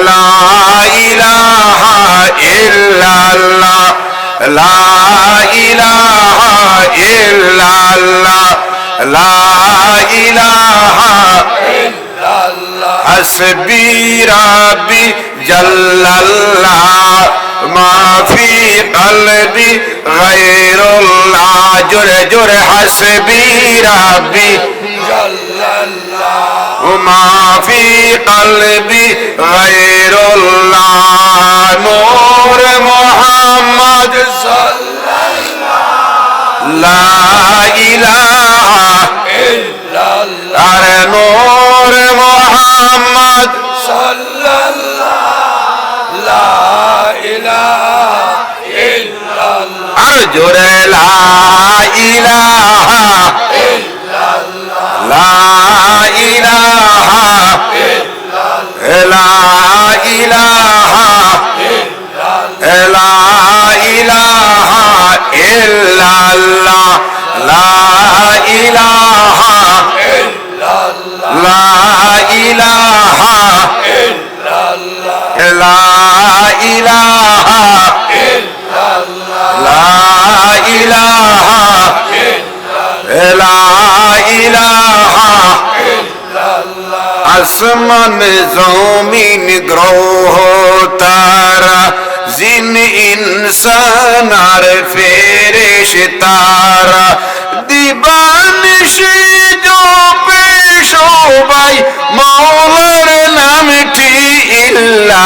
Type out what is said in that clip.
লা ইলাহা ইল্লাল্লাহ। লা ইলাহা ইল্লাল্লাহ। লা ইলাহা ইল্লাল্লাহ। হাসবি রাব্বি জাল্লাল্লাহ। মা ফি কলবি গায়রুল্লাহ। জোরে জোরে হাসবি রাব্বি জাল্লাল্লাহ। وما في قلبي غير الله نور محمد لا إله أرى نور محمد أرجو لا إله لا إله লা ইলাহা লা ইলাহা লা ইলাহা আসমান জমিন গ্রহ তারা জিন ইনসান আর ফেরেশ তারা দিবানিশ